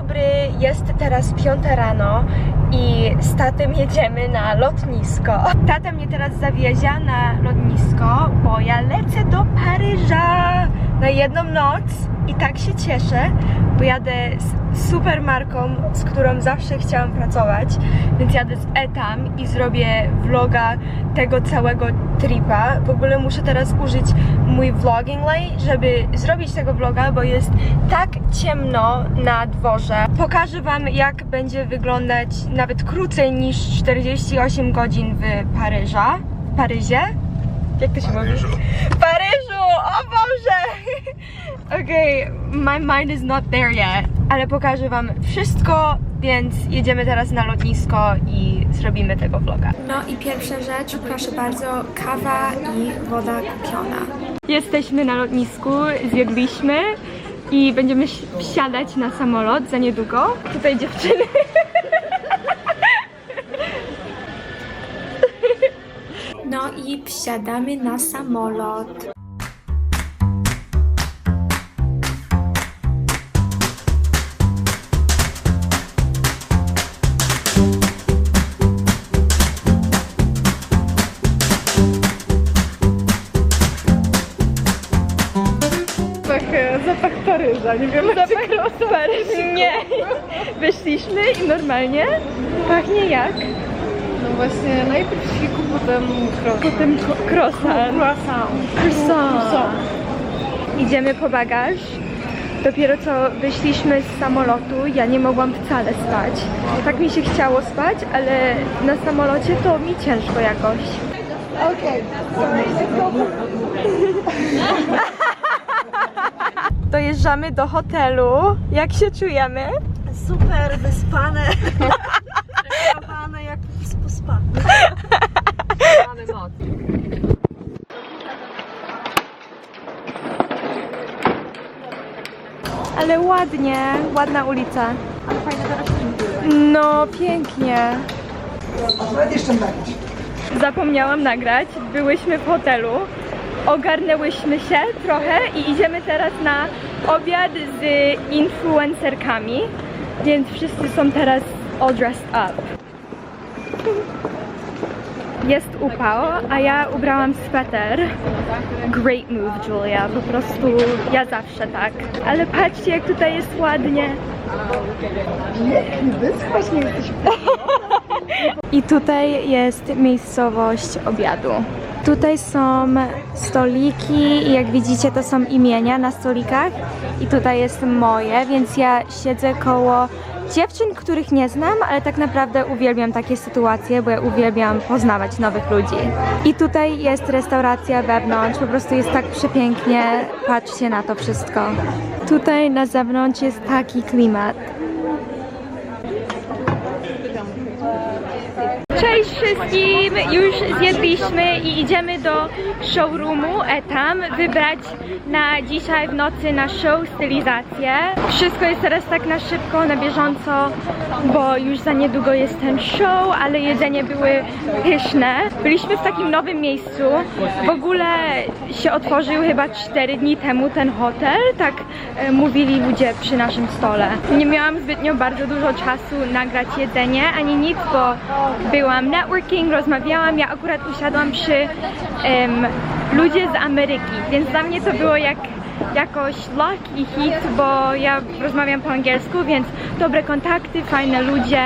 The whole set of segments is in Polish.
dobry, jest teraz piąta rano i z tatem jedziemy na lotnisko. Tata mnie teraz zawiezie na lotnisko, bo ja lecę do Paryża na jedną noc i tak się cieszę, bo jadę z super marką, z którą zawsze chciałam pracować, więc jadę z Etam i zrobię vloga tego całego tripa. W ogóle muszę teraz użyć mój vlogging light, żeby zrobić tego vloga, bo jest tak ciemno na dworze. Pokażę wam jak będzie wyglądać nawet krócej niż 48 godzin w Paryża. W Paryzie? Jak to się mówi? W Paryżu! O Boże! Okej, my mind is not there yet. Ale pokażę wam wszystko, więc jedziemy teraz na lotnisko i zrobimy tego vloga. No i pierwsza rzecz, proszę bardzo, kawa i woda kupiona. Jesteśmy na lotnisku, zjedliśmy i będziemy wsiadać na samolot za niedługo. Tutaj dziewczyny. No i wsiadamy na samolot. Wyszliśmy i normalnie pachnie jak? No właśnie, najpierw siku, potem croissant. Potem croissant. Croissant. Idziemy po bagaż. Dopiero co wyszliśmy z samolotu, ja nie mogłam wcale spać. Tak mi się chciało spać, ale na samolocie to mi ciężko jakoś. Dojeżdżamy do hotelu. Jak się czujemy? Super, wyspane. Wyspane jak pospane. Ale ładnie, ładna ulica. No, pięknie. Zapomniałam nagrać. Byłyśmy w hotelu, ogarnęłyśmy się trochę i idziemy teraz na obiad z influencerkami, więc wszyscy są teraz all dressed up. Jest upał, a ja ubrałam sweter. Great move, Julia. Po prostu ja zawsze tak. Ale patrzcie, jak tutaj jest ładnie. I tutaj jest miejscowość obiadu. Tutaj są stoliki i jak widzicie to są imienia na stolikach i tutaj jest moje, więc ja siedzę koło dziewczyn, których nie znam, ale tak naprawdę uwielbiam takie sytuacje, bo ja uwielbiam poznawać nowych ludzi. I tutaj jest restauracja wewnątrz, po prostu jest tak przepięknie, patrzcie na to wszystko. Tutaj na zewnątrz jest taki klimat. Wszystkim! Już zjedliśmy i idziemy do showroomu Etam wybrać na dzisiaj w nocy na show stylizację. Wszystko jest teraz tak na szybko, na bieżąco, bo już za niedługo jest ten show, ale jedzenie były pyszne. Byliśmy w takim nowym miejscu. W ogóle się otworzył chyba 4 dni temu ten hotel, tak e, mówili ludzie przy naszym stole. Nie miałam zbytnio bardzo dużo czasu nagrać jedzenie, ani nic, bo byłam rozmawiałam, ja akurat usiadłam przy em, ludzie z Ameryki, więc dla mnie to było jak jakoś luck i hit, bo ja rozmawiam po angielsku, więc dobre kontakty, fajne ludzie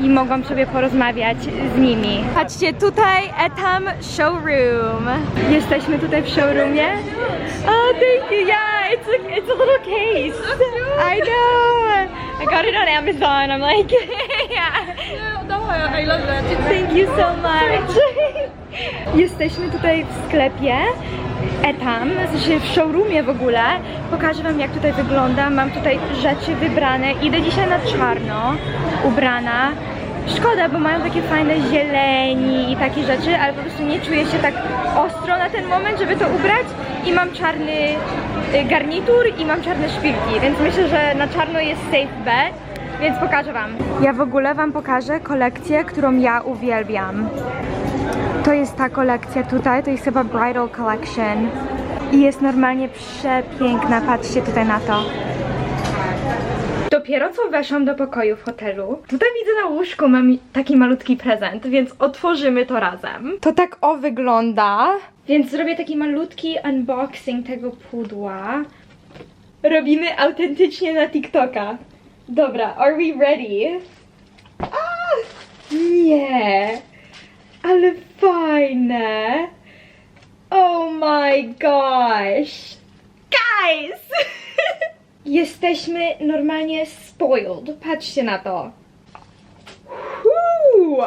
i mogłam sobie porozmawiać z nimi. Patrzcie, tutaj Etam Showroom. Jesteśmy tutaj w showroomie. Oh, thank you. Yeah, it's a, it's a little case. I know. I got it on Amazon. I'm like. I love that. Thank you so much. Jesteśmy tutaj w sklepie Etam, znaczy w showroomie w ogóle. Pokażę wam jak tutaj wygląda. Mam tutaj rzeczy wybrane. Idę dzisiaj na czarno ubrana. Szkoda, bo mają takie fajne zieleni i takie rzeczy, ale po prostu nie czuję się tak ostro na ten moment, żeby to ubrać. I mam czarny y, garnitur i mam czarne szpilki, więc myślę, że na czarno jest safe bet. Więc pokażę Wam. Ja w ogóle Wam pokażę kolekcję, którą ja uwielbiam. To jest ta kolekcja tutaj, to jest chyba Bridal Collection. I jest normalnie przepiękna, patrzcie tutaj na to. Do dopiero co weszłam do pokoju w hotelu. Tutaj widzę na łóżku mam taki malutki prezent, więc otworzymy to razem. To tak o wygląda. Więc zrobię taki malutki unboxing tego pudła. Robimy autentycznie na TikToka. Dobra, are we ready? A, nie, ale fajne. Oh my gosh. Guys! Jesteśmy normalnie spoiled. Patrzcie na to.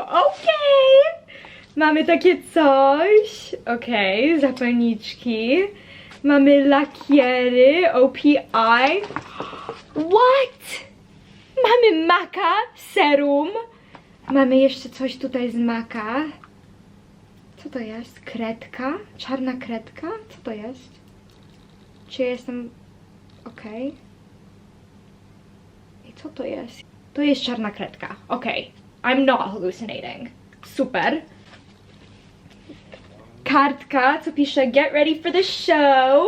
Okej. Mamy takie coś. Okej, zapalniczki. Mamy lakiery, OPI. What? Mamy maka, serum. Mamy jeszcze coś tutaj z maka. Co to jest? Kredka? Czarna kredka? Co to jest? Czy jestem okej? I co to jest? To jest czarna kredka. Okej. I'm not hallucinating. Super. Kartka, co pisze Get ready for the show.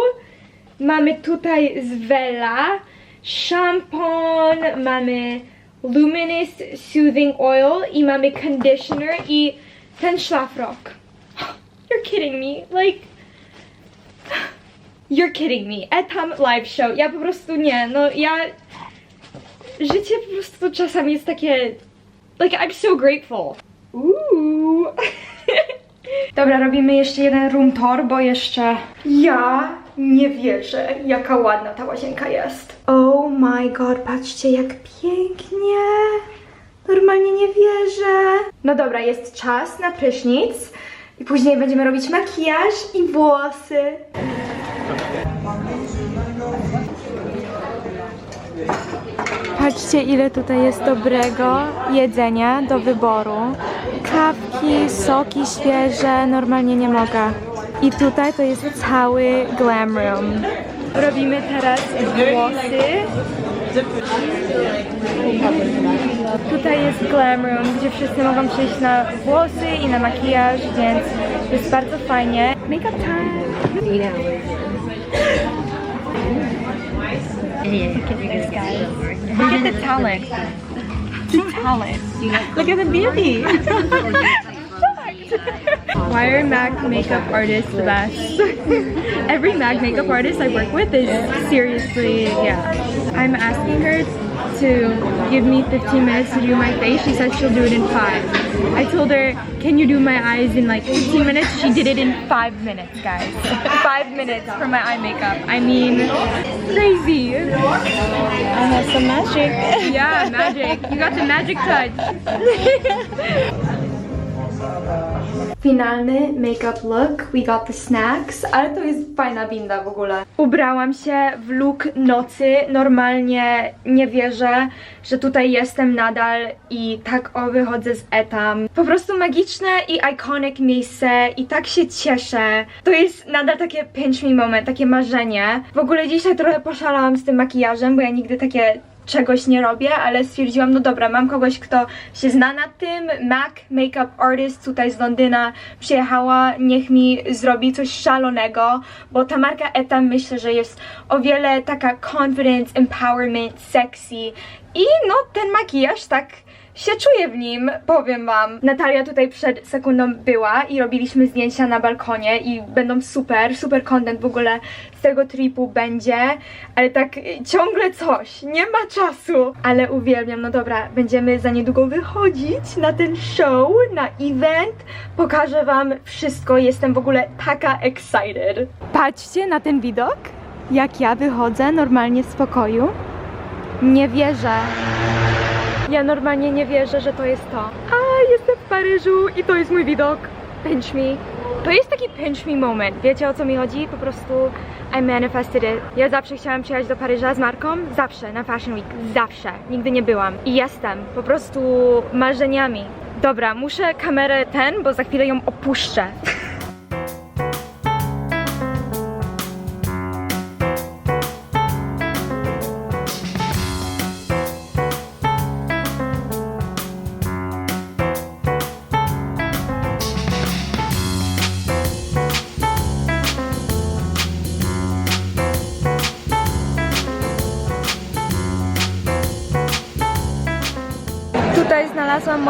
Mamy tutaj z Vela szampon, mamy luminous soothing oil i conditioner i ten szlafrok. You're kidding me. Like You're kidding me. Etam live show. Ja po prostu nie, no ja życie po prostu czasami jest takie like I'm so grateful. Uuu. Dobra, robimy jeszcze jeden room tour, bo jeszcze ja nie wierzę, jaka ładna ta łazienka jest. Oh my god, patrzcie jak pięknie. Normalnie nie wierzę. No dobra, jest czas na prysznic i później będziemy robić makijaż i włosy. Patrzcie, ile tutaj jest dobrego jedzenia do wyboru. Kawki, soki świeże, normalnie nie mogę. I tutaj to jest cały glam room. Robimy teraz włosy. Tutaj jest glam room, gdzie wszyscy mogą przyjść na włosy i na makijaż, więc jest bardzo fajnie. Makeup time! Look at the talent. Talent. Look at the beauty. Why are MAC makeup artists the best? Every MAC makeup artist I work with is seriously, yeah. I'm asking her to give me 15 minutes to do my face. She said she'll do it in five. I told her, can you do my eyes in like 15 minutes? She did it in five minutes, guys. five minutes for my eye makeup. I mean, crazy. I have some magic. Yeah, magic. You got the magic touch. Finalny make-up look. We got the snacks, ale to jest fajna winda w ogóle. Ubrałam się w look nocy. Normalnie nie wierzę, że tutaj jestem nadal i tak o wychodzę z etam. Po prostu magiczne i iconic miejsce i tak się cieszę. To jest nadal takie pinch me moment, takie marzenie. W ogóle dzisiaj trochę poszalałam z tym makijażem, bo ja nigdy takie czegoś nie robię, ale stwierdziłam, no dobra, mam kogoś, kto się zna na tym. Mac Makeup Artist tutaj z Londyna przyjechała, niech mi zrobi coś szalonego, bo ta marka Etam myślę, że jest o wiele taka confidence, empowerment, sexy i no ten makijaż tak się czuję w nim, powiem wam. Natalia tutaj przed sekundą była i robiliśmy zdjęcia na balkonie i będą super, super content w ogóle z tego tripu będzie, ale tak ciągle coś, nie ma czasu, ale uwielbiam, no dobra, będziemy za niedługo wychodzić na ten show, na event, pokażę wam wszystko, jestem w ogóle taka excited. Patrzcie na ten widok, jak ja wychodzę normalnie z pokoju. Nie wierzę. Ja normalnie nie wierzę, że to jest to. A, jestem w Paryżu i to jest mój widok. Pinch me. To jest taki pinch me moment. Wiecie o co mi chodzi? Po prostu I manifested it. Ja zawsze chciałam przyjechać do Paryża z Marką. Zawsze, na Fashion Week. Zawsze. Nigdy nie byłam. I jestem. Po prostu marzeniami. Dobra, muszę kamerę ten, bo za chwilę ją opuszczę.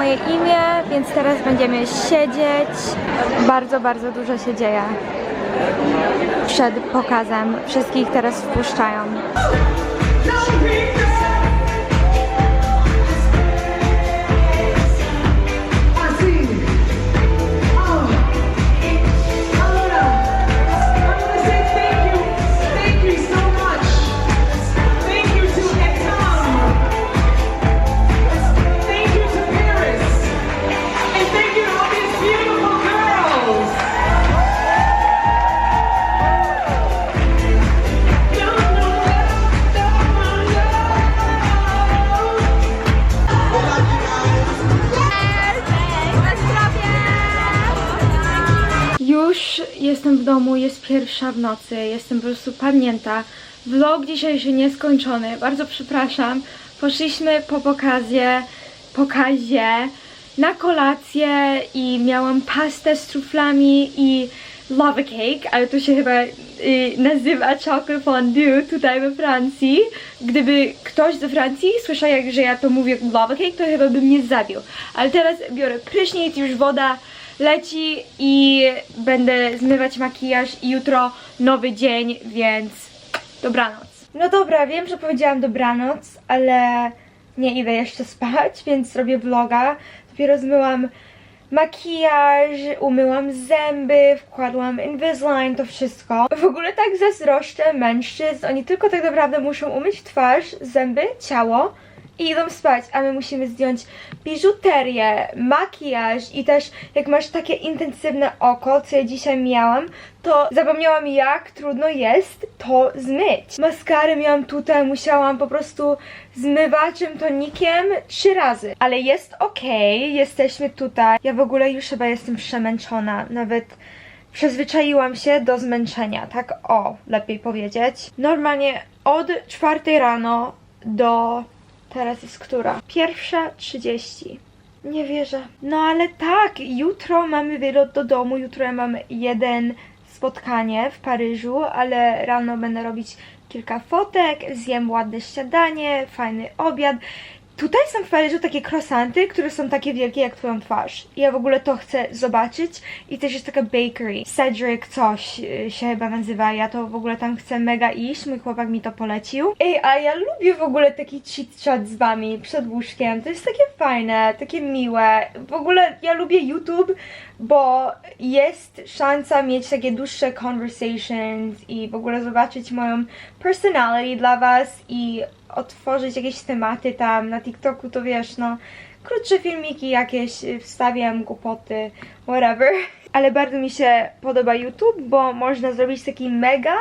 Moje imię, więc teraz będziemy siedzieć. Bardzo, bardzo dużo się dzieje przed pokazem. Wszystkich teraz wpuszczają. Pierwsza w nocy, jestem po prostu padnięta. Vlog dzisiejszy nieskończony, bardzo przepraszam. Poszliśmy po pokazie, pokazie na kolację i miałam pastę z truflami i lava cake, ale to się chyba y, nazywa chocolate fondue tutaj we Francji. Gdyby ktoś ze Francji słyszał, jak, że ja to mówię lava cake, to chyba by mnie zabił. Ale teraz biorę prysznic, już woda leci i będę zmywać makijaż i jutro nowy dzień, więc dobranoc. No dobra, wiem, że powiedziałam dobranoc, ale nie idę jeszcze spać, więc robię vloga. Dopiero zmyłam makijaż, umyłam zęby, wkładłam Invisalign, to wszystko. W ogóle tak zazdroszczę mężczyzn, oni tylko tak naprawdę muszą umyć twarz, zęby, ciało i idą spać, a my musimy zdjąć biżuterię, makijaż i też jak masz takie intensywne oko, co ja dzisiaj miałam, to zapomniałam jak trudno jest to zmyć. Maskarę miałam tutaj, musiałam po prostu zmywaczem, tonikiem trzy razy. Ale jest okej, jesteśmy tutaj. Ja w ogóle już chyba jestem przemęczona, nawet przyzwyczaiłam się do zmęczenia, tak o, lepiej powiedzieć. Normalnie od czwartej rano do Teraz jest która? Pierwsza 30. Nie wierzę. No ale tak, jutro mamy wylot do domu, jutro ja mam jeden spotkanie w Paryżu, ale rano będę robić kilka fotek, zjem ładne śniadanie, fajny obiad. Tutaj są w Paryżu takie croissanty, które są takie wielkie jak twoją twarz. Ja w ogóle to chcę zobaczyć. I też jest taka bakery. Cedric coś y, się chyba nazywa. Ja to w ogóle tam chcę mega iść. Mój chłopak mi to polecił. Ej, a ja lubię w ogóle taki chit chat z wami przed łóżkiem. To jest takie fajne, takie miłe. W ogóle ja lubię YouTube, bo jest szansa mieć takie dłuższe conversations i w ogóle zobaczyć moją personality dla was i otworzyć jakieś tematy tam na TikToku, to wiesz, no krótsze filmiki jakieś y, wstawiam, głupoty, whatever. Ale bardzo mi się podoba YouTube, bo można zrobić taki mega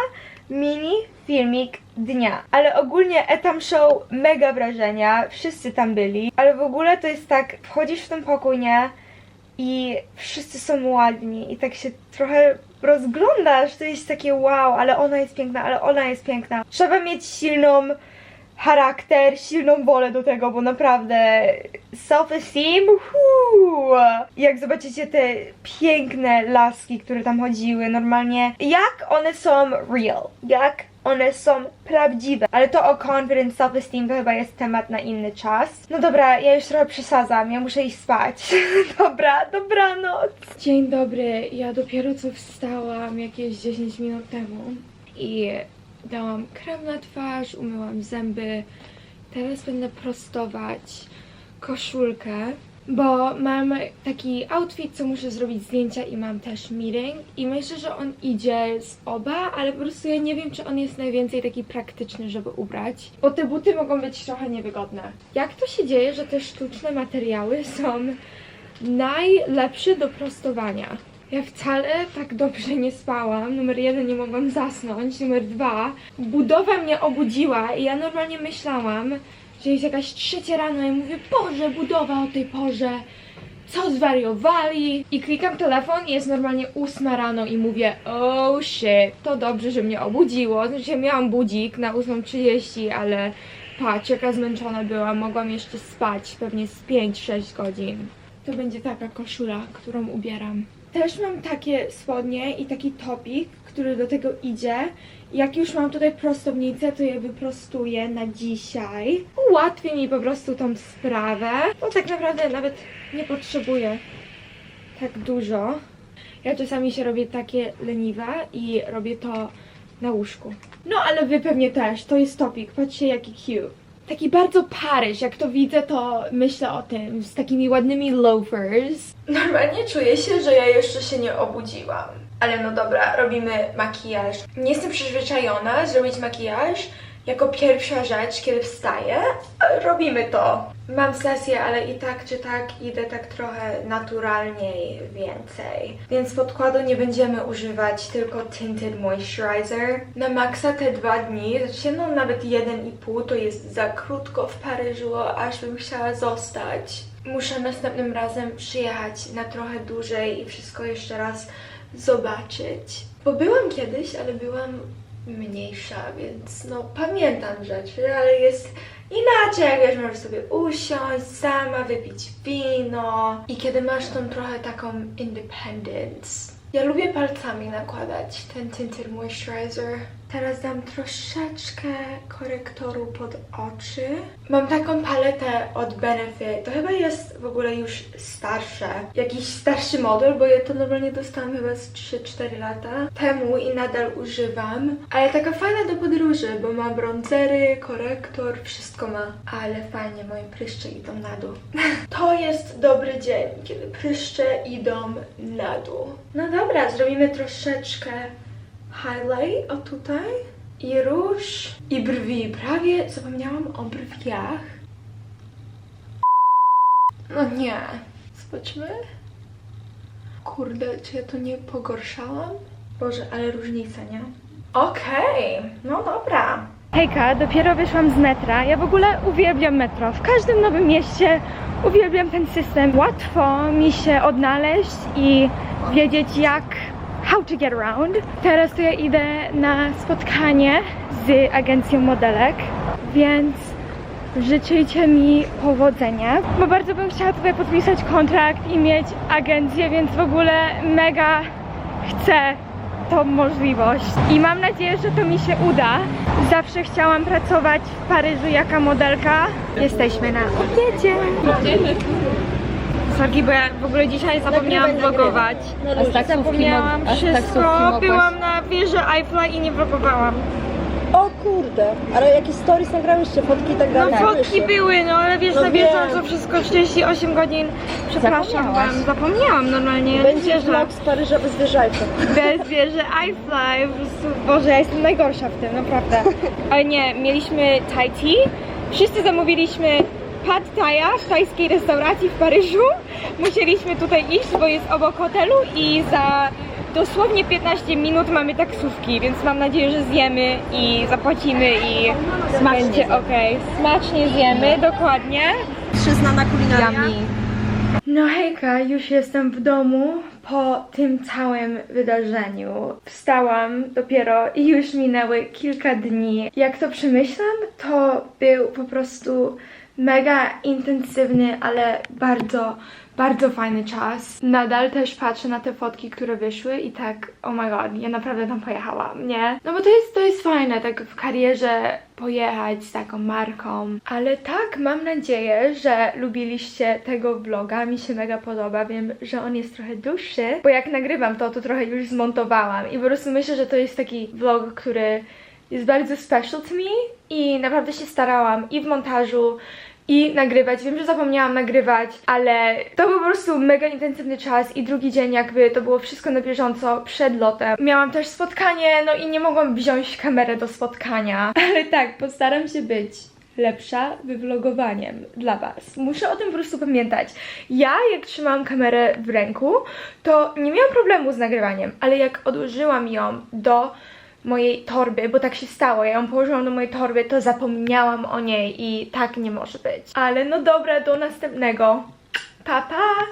mini filmik dnia. Ale ogólnie Etam Show mega wrażenia, wszyscy tam byli. Ale w ogóle to jest tak, wchodzisz w ten pokój, nie? i wszyscy są ładni i tak się trochę rozglądasz, to jest takie wow, ale ona jest piękna, ale ona jest piękna. Trzeba mieć silną charakter, silną wolę do tego, bo naprawdę self-esteem, jak zobaczycie te piękne laski, które tam chodziły, normalnie, jak one są real, jak one są prawdziwe. Ale to o confidence, self-esteem to chyba jest temat na inny czas. No dobra, ja już trochę przesadzam, ja muszę iść spać. dobra, dobranoc. Dzień dobry, ja dopiero co wstałam jakieś 10 minut temu i dałam krem na twarz, umyłam zęby. Teraz będę prostować koszulkę, bo mam taki outfit, co muszę zrobić zdjęcia i mam też meeting i myślę, że on idzie z oba, ale po prostu ja nie wiem, czy on jest najwięcej taki praktyczny, żeby ubrać, bo te buty mogą być trochę niewygodne. Jak to się dzieje, że te sztuczne materiały są najlepsze do prostowania? Ja wcale tak dobrze nie spałam. Numer jeden, nie mogłam zasnąć. Numer dwa, budowa mnie obudziła i ja normalnie myślałam, że jest jakaś trzecia rano i mówię, Boże, budowa o tej porze. Co zwariowali? I klikam telefon i jest normalnie ósma rano i mówię, oh shit, to dobrze, że mnie obudziło. Znaczy miałam budzik na 8.30, ale patrz, jaka zmęczona byłam. Mogłam jeszcze spać pewnie z 5-6 godzin. To będzie taka koszula, którą ubieram. Też mam takie spodnie i taki topik, który do tego idzie. Jak już mam tutaj prostownicę, to je wyprostuję na dzisiaj. Ułatwi mi po prostu tą sprawę, bo tak naprawdę nawet nie potrzebuję tak dużo. Ja czasami się robię takie leniwa i robię to na łóżku. No ale wy pewnie też, to jest topik, patrzcie jaki cute. Taki bardzo Paryż, jak to widzę, to myślę o tym, z takimi ładnymi loafers. Normalnie czuję się, że ja jeszcze się nie obudziłam. Ale no dobra, robimy makijaż. Nie jestem przyzwyczajona zrobić makijaż jako pierwsza rzecz, kiedy wstaję. Robimy to. Mam sesję, ale i tak czy tak idę tak trochę naturalniej więcej. Więc podkładu nie będziemy używać, tylko Tinted Moisturizer. Na maksa te dwa dni, znaczy no nawet jeden i pół, to jest za krótko w Paryżu, aż bym chciała zostać. Muszę następnym razem przyjechać na trochę dłużej i wszystko jeszcze raz zobaczyć. Bo byłam kiedyś, ale byłam mniejsza, więc no pamiętam rzeczy, ale jest inaczej, jak wiesz, możesz sobie usiąść sama, wypić wino i kiedy masz tą trochę taką independence. Ja lubię palcami nakładać ten Tinted Moisturizer. Teraz dam troszeczkę korektoru pod oczy. Mam taką paletę od Benefit. To chyba jest w ogóle już starsze. Jakiś starszy model, bo ja to normalnie dostałam chyba z 3-4 lata temu i nadal używam. Ale taka fajna do podróży, bo ma bronzery, korektor, wszystko ma. Ale fajnie, moje pryszcze idą na dół. To jest dobry dzień, kiedy pryszcze idą na dół. No dobra, zrobimy troszeczkę highlight, o tutaj, i róż, i brwi. Prawie zapomniałam o brwiach. No nie. Zobaczmy. Kurde, czy ja to nie pogorszałam? Boże, ale różnica, nie? Okej, no dobra. Hejka, dopiero wyszłam z metra. Ja w ogóle uwielbiam metro. W każdym nowym mieście uwielbiam ten system. Łatwo mi się odnaleźć i wiedzieć jak how to get around. Teraz to ja idę na spotkanie z agencją modelek, więc życzycie mi powodzenia, bo bardzo bym chciała tutaj podpisać kontrakt i mieć agencję, więc w ogóle mega chcę tą możliwość. I mam nadzieję, że to mi się uda. Zawsze chciałam pracować w Paryżu jako modelka. Jesteśmy na obiedzie. Sorki, bo ja w ogóle dzisiaj zapomniałam vlogować. Zapomniałam wszystko. Byłam na wieży Eiffla i nie vlogowałam. O kurde, ale jakieś stories nagrałyście, fotki i tak No dalej? fotki były, no ale wiesz, No na wiem. bieżąco wszystko 48 godzin. Przepraszam wam, zapomniałam normalnie. ja nie Będzie wierzę. vlog z Paryża bez. Bez wieży iFly, po prostu, Boże, ja jestem najgorsza w tym, naprawdę. Ale nie, mieliśmy Thai tea, wszyscy zamówiliśmy pad thaia w tajskiej restauracji w Paryżu. Musieliśmy tutaj iść, bo jest obok hotelu i za dosłownie 15 minut mamy taksówki, więc mam nadzieję, że zjemy i zapłacimy i będzie okej. Smacznie zjemy, dokładnie. Przyznana kulinaria. No hejka, już jestem w domu po tym całym wydarzeniu. Wstałam dopiero i już minęły kilka dni. Jak to przemyślam, to był po prostu mega intensywny, ale bardzo, bardzo fajny czas. Nadal też patrzę na te fotki, które wyszły i tak, oh my god, ja naprawdę tam pojechałam, nie? No bo to jest, to jest fajne, tak w karierze pojechać z taką marką. Ale tak, mam nadzieję, że lubiliście tego vloga, mi się mega podoba. Wiem, że on jest trochę dłuższy, bo jak nagrywam to, to trochę już zmontowałam i po prostu myślę, że to jest taki vlog, który jest bardzo special to me i naprawdę się starałam i w montażu, i nagrywać. Wiem, że zapomniałam nagrywać, ale to był po prostu mega intensywny czas i drugi dzień jakby to było wszystko na bieżąco przed lotem. Miałam też spotkanie, no i nie mogłam wziąć kamerę do spotkania, ale tak, postaram się być lepsza wywlogowaniem dla Was. Muszę o tym po prostu pamiętać. Ja, jak trzymałam kamerę w ręku, to nie miałam problemu z nagrywaniem, ale jak odłożyłam ją do mojej torby, bo tak się stało, ja ją położyłam do mojej torby, to zapomniałam o niej i tak nie może być. Ale no dobra, do następnego. Pa, pa!